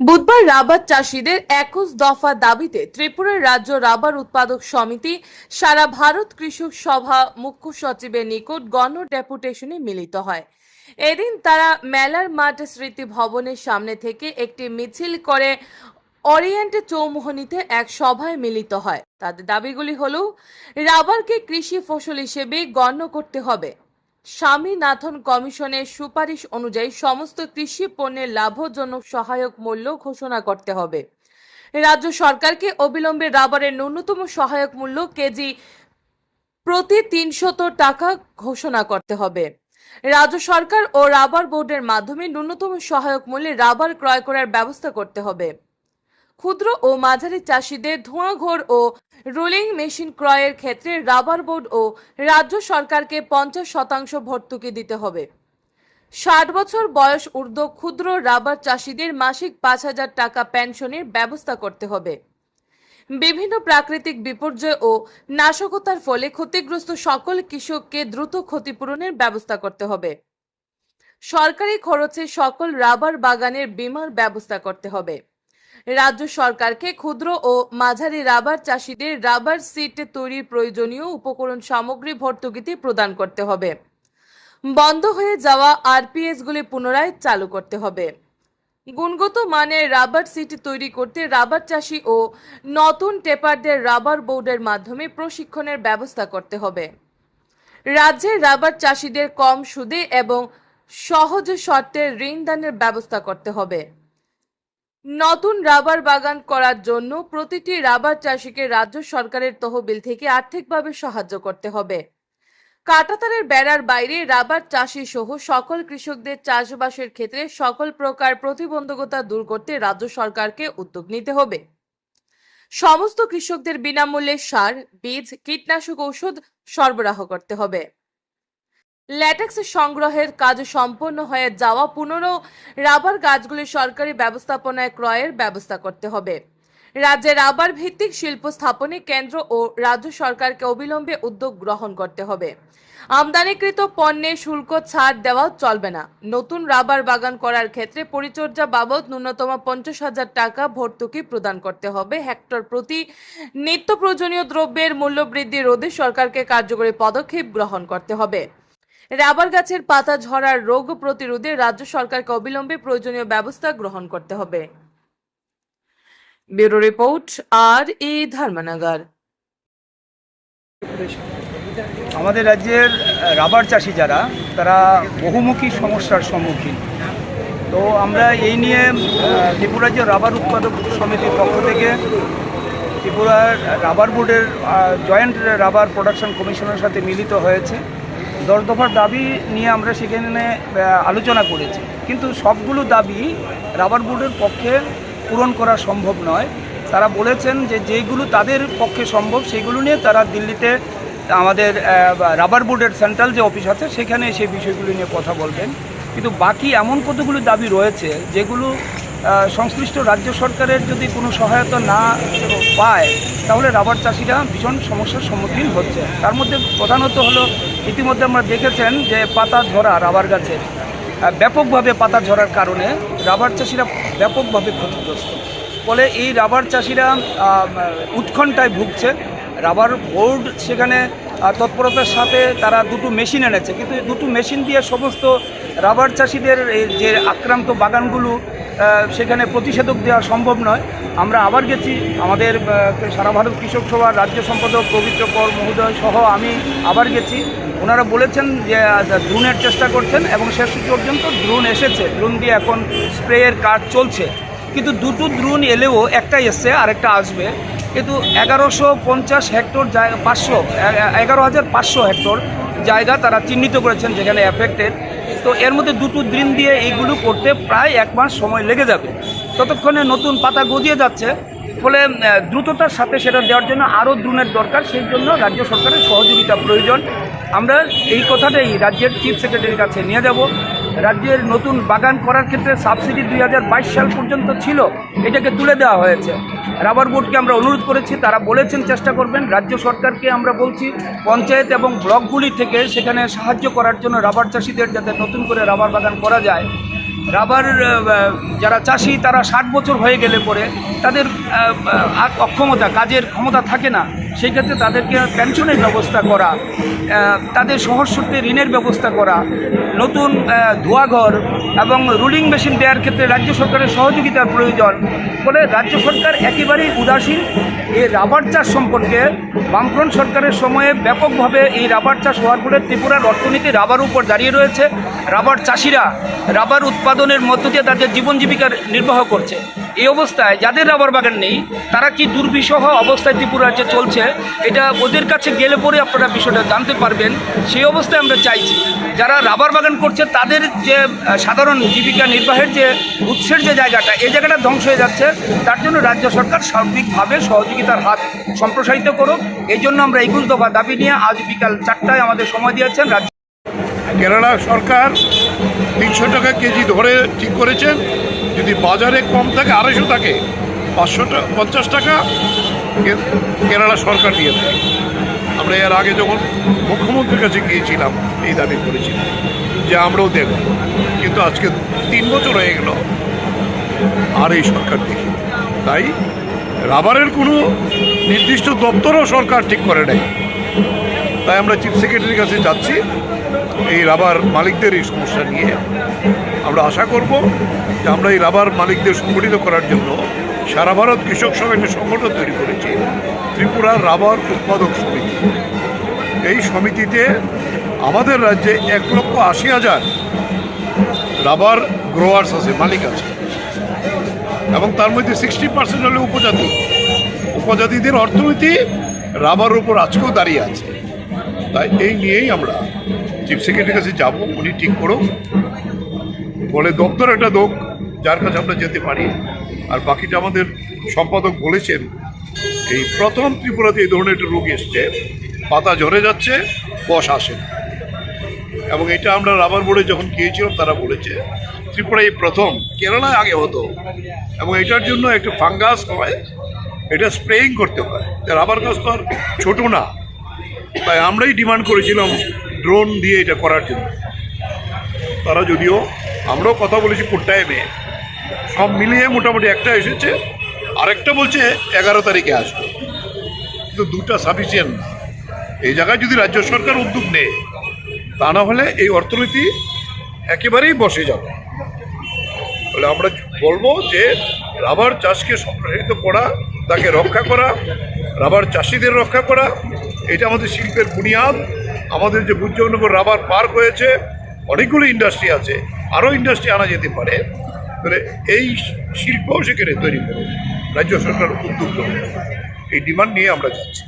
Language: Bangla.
বুধবার রাবার চাষিদের একুশ দফা দাবিতে ত্রিপুরার রাজ্য রাবার উৎপাদক সমিতি, সারা ভারত কৃষক সভা মুখ্য সচিবের নিকট গণ ডেপুটেশনে মিলিত হয়। এদিন তারা মেলার মাঠ স্মৃতি ভবনের সামনে থেকে একটি মিছিল করে অরিয়েন্ট চৌমোহনীতে এক সভায় মিলিত হয়। তাদের দাবিগুলি হল, রাবারকে কৃষি ফসল হিসেবে গণ্য করতে হবে স্বামীনাথন কমিশনের সুপারিশ অনুযায়ী সমস্ত কৃষি পণ্যের লাভজনক সহায়ক মূল্য ঘোষণা করতে হবে। রাজ্য সরকারকে অবিলম্বে রাবারের ন্যূনতম সহায়ক মূল্য কেজি প্রতি তিনশত টাকা ঘোষণা করতে হবে। রাজ্য সরকার ও রাবার বোর্ডের মাধ্যমে ন্যূনতম সহায়ক মূল্যে রাবার ক্রয় করার ব্যবস্থা করতে হবে। ক্ষুদ্র ও মাঝারি চাষিদের ধোঁয়াঘর ও রোলিং মেশিন ক্রয়ের ক্ষেত্রে রাবার বোর্ড ও রাজ্য সরকারকে পঞ্চাশ শতাংশ ভর্তুকি দিতে হবে। ষাট বছর বয়স ঊর্ধ্ব ক্ষুদ্র রাবার চাষিদের মাসিক পাঁচ হাজার টাকা পেনশনের ব্যবস্থা করতে হবে। বিভিন্ন প্রাকৃতিক বিপর্যয় ও নাশকতার ফলে ক্ষতিগ্রস্ত সকল কৃষককে দ্রুত ক্ষতিপূরণের ব্যবস্থা করতে হবে। সরকারি খরচে সকল রাবার বাগানের বীমার ব্যবস্থা করতে হবে। রাজ্য সরকারকে ক্ষুদ্র ও মাঝারি রাবার চাষিদের রাবার সিট তৈরির প্রয়োজনীয় উপকরণ সামগ্রী ভর্তুকিতে প্রদান করতে হবে। বন্ধ হয়ে যাওয়া আরপিএস গুলি পুনরায় চালু করতে হবে। গুণগত মানের রাবার সিট তৈরি করতে রাবার চাষি ও নতুন টেপারদের রাবার বোর্ডের মাধ্যমে প্রশিক্ষণের ব্যবস্থা করতে হবে। রাজ্যের রাবার চাষিদের কম সুদে এবং সহজ শর্তে ঋণ দানের ব্যবস্থা করতে হবে। নতুন রাবার বাগান করার জন্য প্রতিটি রাবার চাষিকে রাজ্য সরকারের তহবিল থেকে আর্থিকভাবে সাহায্য করতে হবে। কাটাতারের বেড়ার বাইরে রাবার চাষি সহ সকল কৃষকদের চাষবাসের ক্ষেত্রে সকল প্রকার প্রতিবন্ধকতা দূর করতে রাজ্য সরকারকে উদ্যোগ নিতে হবে। সমস্ত কৃষকদের বিনামূল্যে সার, বীজ, কীটনাশক ঔষধ সরবরাহ করতে হবে। ল্যাটেক্স সংগ্রহের কাজ সম্পন্ন হয়ে যাওয়া পুনরো রাবার গাছগুলি সরকারি ব্যবস্থাপনায় ক্রয়ের ব্যবস্থা করতে হবে। রাজ্যে রাবার ভিত্তিক শিল্প স্থাপনে কেন্দ্র ও রাজ্য সরকারকে অবিলম্বে উদ্যোগ গ্রহণ করতে হবে। আমদানিকৃত পণ্যে শুল্ক ছাড় দেওয়া চলবে না। নতুন রাবার বাগান করার ক্ষেত্রে পরিচর্যা বাবদ ন্যূনতম পঞ্চাশ হাজার টাকা ভর্তুকি প্রদান করতে হবে। হেক্টর প্রতি নিত্য প্রয়োজনীয় দ্রব্যের মূল্য বৃদ্ধি রোধে সরকারকে কার্যকরী পদক্ষেপ গ্রহণ করতে হবে। রাবার গাছের পাতা ঝরার রোগ প্রতিরোধে রাজ্য সরকারকে অবিলম্বে প্রয়োজনীয় ব্যবস্থা গ্রহণ করতে হবে। ব্যুরো রিপোর্ট, আর ই ধর্মনগর। আমাদের রাজ্যের রাবার চাষি যারা, তারা বহুমুখী সমস্যার সম্মুখীন। তো আমরা এই নিয়ে ত্রিপুরা রাজ্য রাবার উৎপাদক সমিতির পক্ষ থেকে ত্রিপুরার রাবার বোর্ডের জয়েন্ট রাবার প্রোডাকশন কমিশনের সাথে মিলিত হয়েছে। দশ দফার দাবি নিয়ে আমরা সেখানে আলোচনা করেছি। কিন্তু সবগুলো দাবি রাবার বোর্ডের পক্ষে পূরণ করা সম্ভব নয়। তারা বলেছেন যে যেগুলো তাদের পক্ষে সম্ভব, সেগুলো নিয়ে তারা দিল্লিতে আমাদের রাবার বোর্ডের সেন্ট্রাল যে অফিস আছে, সেখানে সেই বিষয়গুলো নিয়ে কথা বলবেন। কিন্তু বাকি এমন কতগুলো দাবি রয়েছে, যেগুলো সংশ্লিষ্ট রাজ্য সরকারের যদি কোনো সহায়তা না পায়, তাহলে রাবার চাষিরা ভীষণ সমস্যার সম্মুখীন হচ্ছে। তার মধ্যে প্রধানত হলো ইতিমধ্যে আমরা দেখেছেন যে পাতা ঝরা রাবার গাছের ব্যাপকভাবে পাতা ঝরার কারণে রাবার চাষিরা ব্যাপকভাবে ক্ষতিগ্রস্ত। ফলে এই রাবার চাষিরা উৎকণ্ঠায় ভুগছে। রাবার বোর্ড সেখানে তৎপরতার সাথে তারা দুটো মেশিন এনেছে। কিন্তু দুটো মেশিন দিয়ে সমস্ত রাবার চাষিদের যে আক্রান্ত বাগানগুলো সেখানে প্রতিষেধক দেওয়া সম্ভব নয়। আমরা আবার গেছি, আমাদের সারা ভারত কৃষক সভার রাজ্য সম্পাদক পবিত্র কর মহোদয় সহ আমি আবার গেছি। ওনারা বলেছেন যে ড্রোনের চেষ্টা করছেন এবং শেষ পর্যন্ত ড্রোন এসেছে। ড্রোন দিয়ে এখন স্প্রেয়ের কাজ চলছে। কিন্তু দুটো ড্রোন এলেও একটাই এসছে, আরেকটা আসবে। কিন্তু এগারোশো পঞ্চাশ হেক্টর পাঁচশো এগারো হাজার পাঁচশো হেক্টর জায়গা তারা চিহ্নিত করেছেন, যেখানে অ্যাফেক্টেড তো এর মধ্যে দুটো দিন দিয়ে এইগুলো করতে প্রায় এক মাস সময় লেগে যাবে। ততক্ষণে নতুন পাতা গজিয়ে যাচ্ছে। ফলে দ্রুততার সাথে সেটা দেওয়ার জন্য আরও দ্রুণের দরকার। সেই জন্য রাজ্য সরকারের সহযোগিতা প্রয়োজন। আমরা এই কথাটাই রাজ্যের চিফ সেক্রেটারির কাছে নিয়ে যাব। রাজ্যের নতুন বাগান করার ক্ষেত্রে সাবসিডি দুই হাজার বাইশ সাল পর্যন্ত ছিল, এটাকে তুলে দেওয়া হয়েছে। রাবার বোর্ডকে আমরা অনুরোধ করেছি, তারা বলেছেন চেষ্টা করবেন, রাজ্য সরকারকে আমরা বলছি, পঞ্চায়েত এবং ব্লকগুলি থেকে সেখানে সাহায্য করার জন্য রাবার চাষিদের যাতে নতুন করে রাবার বাগান করা যায়। রাবার যারা চাষি, তারা ষাট বছর হয়ে গেলে পরে তাদের অক্ষমতা, কাজের ক্ষমতা থাকে না। সেই ক্ষেত্রে তাদেরকে পেনশনের ব্যবস্থা করা তাদের সহজ সূত্রে ঋণের ব্যবস্থা করা, নতুন ধোয়াঘর এবং রুলিং মেশিন দেওয়ার ক্ষেত্রে রাজ্য সরকারের সহযোগিতার প্রয়োজন। ফলে রাজ্য সরকার একেবারেই উদাসীন। এই রাবার চাষ সম্পর্কে বামফ্রন্ট সরকারের সময়ে ব্যাপকভাবে এই রাবার চাষ হওয়ার ফলে ত্রিপুরার অর্থনীতি রাবার উপর দাঁড়িয়ে রয়েছে। রাবার চাষিরা রাবার উৎপাদনের মধ্য দিয়ে তাদের জীবন জীবিকার নির্বাহ করছে। এই অবস্থায় যাদের রাবার বাগান নেই, তারা কি দুর্বিষহ অবস্থায় ত্রিপুরা রাজ্যে চলছে? এটা ওদের কাছে গেলে পরে আপনারা বিষয়টা জানতে পারবেন। সেই অবস্থায় আমরা চাইছি, যারা রাবার বাগান করছে, তাদের যে সাধারণ জীবিকা নির্বাহের যে উৎসের যে জায়গাটা, এই জায়গাটা ধ্বংস হয়ে যাচ্ছে। তার জন্য রাজ্য সরকার সার্বিকভাবে সহযোগিতার হাত সম্প্রসারিত করুক। এই জন্য আমরা একুশ দফা দাবি নিয়ে আজ বিকাল চারটায় আমাদের সময় দিয়েছেন রাজ্য কেরালা সরকার তিনশো টাকা কেজি ধরে ঠিক করেছেন যদি বাজারে কম থাকে, আড়াইশো থাকে পাঁচশো পঞ্চাশ টাকা কেরালা সরকার দিয়ে দেয়। আমরা এর আগে যখন মুখ্যমন্ত্রীর কাছে গিয়েছিলাম, এই দাবি করেছিলাম যে আমরাও দেব। কিন্তু আজকে তিন বছর হয়ে গেল, আর এই সরকার দেখি তাই রাবারের কোনো নির্দিষ্ট দপ্তরও সরকার ঠিক করে নেয় তাই আমরা চিফ সেক্রেটারির কাছে যাচ্ছি, এই রাবার মালিকদের এই সমস্যা নিয়ে। আমরা আশা করব যে আমরা এই রাবার মালিকদের সংগঠিত করার জন্য সারা ভারত কৃষক সঙ্গে একটা সংগঠন তৈরি করেছি, ত্রিপুরা রাবার উৎপাদক সমিতি। এই সমিতিতে আমাদের রাজ্যে এক লক্ষ আশি হাজার রাবার গ্রোয়ার্স আছে, মালিক আছে। এবং তার মধ্যে সিক্সটি পার্সেন্ট হলে উপজাতি। উপজাতিদের অর্থনীতি রাবার উপর আজকেও দাঁড়িয়ে আছে। তাই এই নিয়েই আমরা চিফ সেক্রেটারির কাছে যাব, উনি ঠিক করুক। বলে দপ্তর একটা দোক। যার কাছে আমরা যেতে পারি। আর বাকিটা আমাদের সম্পাদক বলেছেন, এই প্রথম ত্রিপুরাতে এই ধরনের একটা রোগ এসছে, পাতা ঝরে যাচ্ছে, বস আসে এবং এটা আমরা রাবার বোর্ডে যখন গিয়েছিলাম, তারা বলেছে, ত্রিপুরা এই প্রথম, কেরালায় আগে হতো। এবং এটার জন্য একটা ফাঙ্গাস হয়, এটা স্প্রেইং করতে হয়। রাবার গাছ তো আর ছোটো না। তাই আমরাই ডিমান্ড করেছিলাম ড্রোন দিয়ে এটা করার জন্য। তারা যদিও আমরাও কথা বলেছি কোন টাইমে সব মিলিয়ে মোটামুটি একটা এসেছে। আরেকটা বলছে এগারো তারিখে আসবে। কিন্তু দুটা সাফিসিয়েন্ট না এই জায়গায় যদি রাজ্য সরকার উদ্যোগ নেয়, তা না হলে এই অর্থনীতি একেবারেই বসে যাবে। তাহলে আমরা বলব যে রাবার চাষকে সম্প্রসারিত করা, তাকে রক্ষা করা, রাবার চাষিদের রক্ষা করা, এটা আমাদের শিল্পের বুনিয়াদ। আমাদের যে বুজ্জনগর রাবার পার্ক হয়েছে, অনেকগুলো ইন্ডাস্ট্রি আছে, আরও ইন্ডাস্ট্রি আনা যেতে পারে। তাহলে এই শিল্পও সেখানে তৈরি করুন রাজ্য সরকার উদ্যোগ এই ডিমান্ড নিয়ে আমরা যাচ্ছি।